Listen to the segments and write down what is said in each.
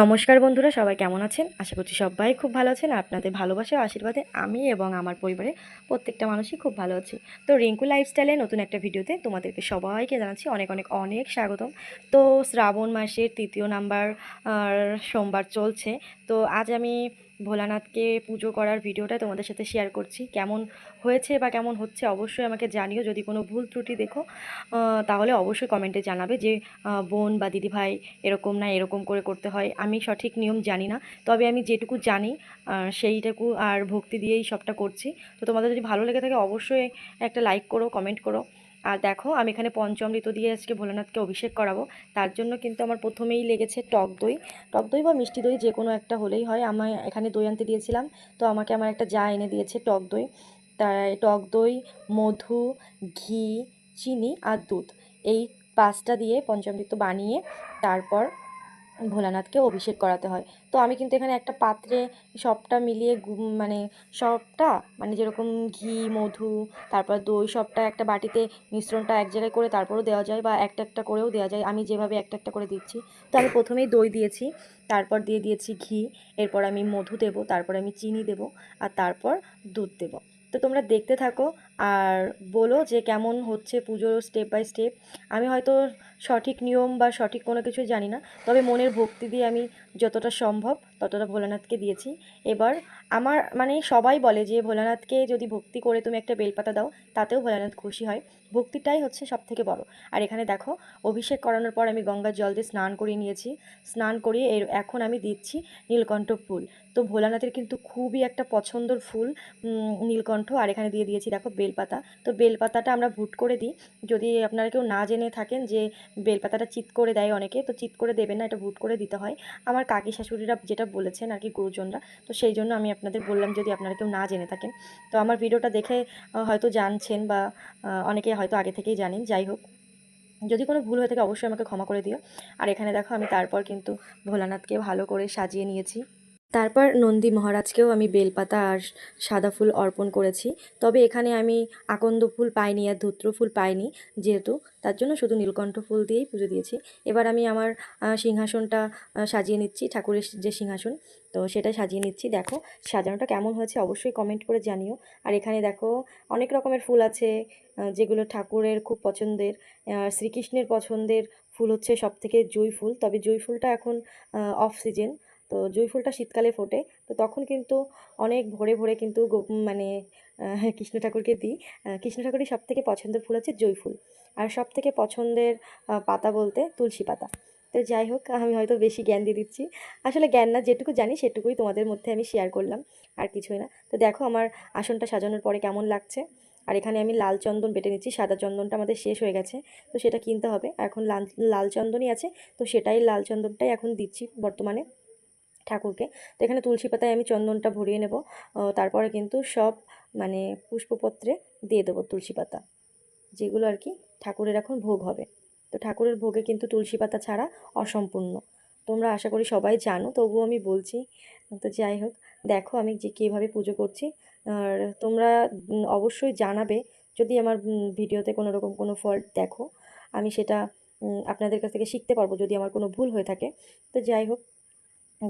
নমস্কার বন্ধুরা, সবাই কেমন আছেন? আশা করছি সবাই খুব ভালো আছেন। আপনাদের ভালোবাসা আশীর্বাদে আমি এবং আমার পরিবারে প্রত্যেকটা মানুষই খুব ভালো আছি। তো রিঙ্কু লাইফস্টাইলে নতুন একটা ভিডিওতে তোমাদেরকে সবাইকে জানাচ্ছি অনেক অনেক অনেক স্বাগতম। তো শ্রাবণ মাসের তৃতীয় নাম্বার সোমবার চলছে। তো আজ আমি ভোলানাথকে পুজো করার ভিডিওটা তোমাদের সাথে শেয়ার করছি। কেমন হয়েছে বা কেমন হচ্ছে অবশ্যই আমাকে জানিও। যদি কোনো ভুল ত্রুটি দেখো তাহলে অবশ্যই কমেন্টে জানাবে যে বোন বা দিদি ভাই এরকম না এরকম করে করতে হয়। আমি সঠিক নিয়ম জানি না, তবে আমি যেটুকু জানি সেইটুকু আর ভক্তি দিয়েই সবটা করছি। তো তোমাদের যদি ভালো লেগে থাকে, অবশ্যই একটা লাইক করো কমেন্ট করো। আর দেখো, আমি এখানে পঞ্চমৃত দিয়ে আজকে ভোলানাথকে অভিষেক করাবো। তার জন্য কিন্তু আমার প্রথমেই লেগেছে টক দই। টক দই বা মিষ্টি দই যে কোনো একটা হলেই হয়। আমি এখানে দই আনতে দিয়েছিলাম, তো আমাকে আমার একটা যা এনে দিয়েছে টক দই। তাই টক দই, মধু, ঘি, চিনি আর দুধ। এই পাঁচটা দিয়ে পঞ্চমৃত বানিয়ে তারপর ভোলানাথকে অভিষেক করাতে হয়। তো আমি কিন্তু এখানে একটা পাত্রে সবটা মিলিয়ে মানে সবটা মানে যেরকম ঘি, মধু, তারপর দই সবটা একটা বাটিতে মিশ্রণটা এক জায়গায় করে তারপরও দেওয়া যায় বা একটা একটা করেও দেওয়া যায়। আমি যেভাবে একটা একটা করে দিচ্ছি। তো আমি প্রথমেই দই দিয়েছি, তারপর দিয়ে দিয়েছি ঘি, এরপর আমি মধু দেবো, তারপর আমি চিনি দেবো, আর তারপর দুধ দেবো। তো তোমরা দেখতে থাকো আর বলো যে কেমন হচ্ছে পুজোর স্টেপ বাই স্টেপ আমি হয়তো সঠিক নিয়ম বা সঠিক কোনো কিছু জানি না, তবে মনের ভক্তি দিয়ে আমি যতটা সম্ভব ততটা ভোলানাথকে দিয়েছি। এবার আমার মানে সবাই বলে যে ভোলানাথকে যদি ভক্তি করে তুমি একটা বেলপাতা দাও, তাতেও ভোলানাথ খুশি হয়। ভক্তিটাই হচ্ছে সব থেকে বড়। আর এখানে দেখো, অভিষেক করানোর পর আমি গঙ্গার জল দিয়ে স্নান করিয়ে নিয়েছি। স্নান করিয়ে এর এখন আমি দিচ্ছি নীলকণ্ঠ ফুল। তো ভোলানাথের কিন্তু খুবই একটা পছন্দর ফুল নীলকণ্ঠ। আর এখানে দিয়ে দিয়েছি, দেখো বেলপাতা। তো বেলপাতাটা আমরা ভুট করে দিই। যদি আপনারা কেউ না জেনে থাকেন যে বেলপাতাটা চিত করে দেয় অনেকে, তো চিত করে দেবেন না, এটা ভুট করে দিতে হয়। আমার কাকি শাশুড়িরা যেটা বলেছেন আর কি গুরুজনরা, তো সেই জন্য আমি আপনাদের বললাম যদি আপনারা কেউ না জেনে থাকেন। তো আমার ভিডিওটা দেখে হয়তো জানছেন বা অনেকে হয়তো আগে থেকেই জানেন, যাই হোক। যদি কোনো ভুল হয়ে থাকে অবশ্যই আমাকে ক্ষমা করে দিও। আর এখানে দেখো আমি তারপর কিন্তু ভোলানাথকে ভালো করে সাজিয়ে নিয়েছি। তারপর নন্দী মহারাজকেও আমি বেলপাতা আর সাদা ফুল অর্পণ করেছি। তবে এখানে আমি আকন্দ ফুল পাইনি আর ধূত্র ফুল পাইনি যেহেতু, তার জন্য শুধু নীলকণ্ঠ ফুল দিয়েই পুজো দিয়েছি। এবার আমি আমার সিংহাসনটা সাজিয়ে নিচ্ছি, ঠাকুরের যে সিংহাসন, তো সেটা সাজিয়ে নিচ্ছি। দেখো সাজানোটা কেমন হয়েছে, অবশ্যই কমেন্ট করে জানিও। আর এখানে দেখো অনেক রকমের ফুল আছে যেগুলো ঠাকুরের খুব পছন্দের শ্রীকৃষ্ণের পছন্দের ফুল হচ্ছে সব থেকে জুঁই ফুল। তবে জুঁই ফুলটা এখন অফ সিজন তো জুঁই ফুলটা শীতকালে ফোটে। তো তখন কিন্তু অনেক ভরে ভরে কিন্তু মানে কৃষ্ণ ঠাকুরকে দিই। কৃষ্ণ ঠাকুরের সব থেকে পছন্দের ফুল হচ্ছে জুঁই ফুল। আর সব থেকে পছন্দের পাতা বলতে তুলসী পাতা। তো যাই হোক, আমি হয়তো বেশি জ্ঞান দিয়ে দিচ্ছি। আসলে জ্ঞান না, যেটুকু জানি সেটুকুই তোমাদের মধ্যে আমি শেয়ার করলাম। আর কিছুই না। তো দেখো আমার আসনটা সাজানোর পরে কেমন লাগছে। আর এখানে আমি লাল চন্দন বেটে নিচ্ছি। সাদা চন্দনটা আমাদের শেষ হয়ে গেছে। তো সেটা কিনতে হবে। এখন লাল লাল চন্দনই আছে। তো সেটাই লাল চন্দনটাই এখন দিচ্ছি বর্তমানে। ঠাকুরকে। তো এখানে তুলসী পাতায় আমি চন্দনটা ভরিয়ে নেব। তারপরে কিন্তু সব মানে পুষ্পপত্রে দিয়ে দেবো তুলসী পাতা, যেগুলো আর কি ঠাকুরের এখন ভোগ হবে। তো ঠাকুরের ভোগে কিন্তু তুলসী পাতা ছাড়া অসম্পূর্ণ। তোমরা আশা করি সবাই জানো, তবুও আমি বলছি, তো যাই হোক, দেখো আমি যে কীভাবে পুজো করছি। আর তোমরা অবশ্যই জানাবে, যদি আমার ভিডিওতে কোনো রকম কোনো ফল্ট দেখো, আমি সেটা আপনাদের কাছ থেকে শিখতে পারব যদি আমার কোনো ভুল হয়ে থাকে। তো যাই হোক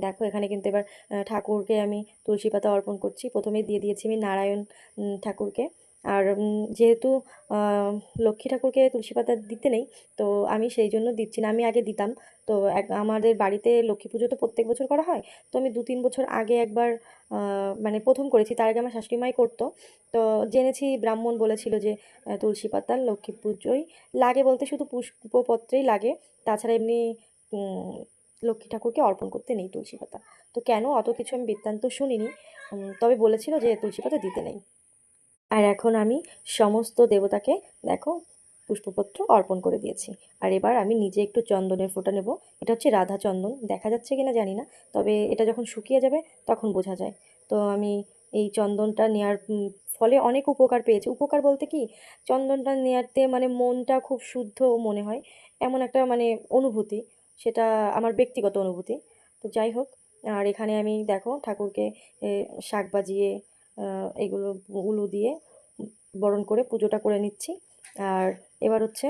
দেখো এখানে কিন্তু এবার ঠাকুরকে আমি তুলসী পাতা অর্পণ করছি। প্রথমে দিয়ে দিয়েছি আমি নারায়ণ ঠাকুরকে। আর যেহেতু লক্ষ্মী ঠাকুরকে তুলসী পাতা দিতে নেই, তো আমি সেই জন্য দিচ্ছি না। আমি আগে দিতাম। তো এক, আমাদের বাড়িতে লক্ষ্মী পুজো তো প্রত্যেক বছর করা হয়। তো আমি দু তিন বছর আগে একবার মানে প্রথম করেছি। তার আগে আমার শাশুড়ি মাই করতো। তো জেনেছি, ব্রাহ্মণ বলেছিল যে তুলসী পাতা লক্ষ্মী পুজোই লাগে বলতে শুধু পুষ্পপত্রেই লাগে। তাছাড়া এমনি লক্ষ্মী ঠাকুরকে অর্পণ করতে নেই তুলসী পাতা। তো কেন অত কিছু আমি বৃত্তান্ত শুনিনি? তবে বলেছিল যে তুলসী পাতা দিতে নেই। আর এখন আমি সমস্ত দেবতাকে, দেখো, পুষ্পপত্র অর্পণ করে দিয়েছি। আর এবার আমি নিজে একটু চন্দনের ফোঁটা নেব। এটা হচ্ছে রাধা চন্দন। দেখা যাচ্ছে কিনা জানি না। তবে এটা যখন শুকিয়ে যাবে, তখন বোঝা যায়। তো আমি এই চন্দনটা নেওয়ার ফলে অনেক উপকার পেয়েছি। উপকার বলতে কি? চন্দনটা নেওয়াতে মানে মনটা খুব শুদ্ধ মনে হয়। এমন একটা মানে অনুভূতি। সেটা আমার ব্যক্তিগত অনুভূতি। তো যাই হোক, আর এখানে আমি দেখো ঠাকুরকে শাক বাজিয়ে এগুলো উলু দিয়ে বরণ করে পুজোটা করে নিচ্ছি। আর এবার হচ্ছে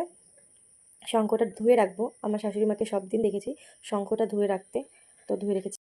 শঙ্খটা ধুয়ে রাখব। আমার শাশুড়ি মাকে সব দিন দেখেছি শঙ্খটা ধুয়ে রাখতে। তো ধুয়ে রেখেছি।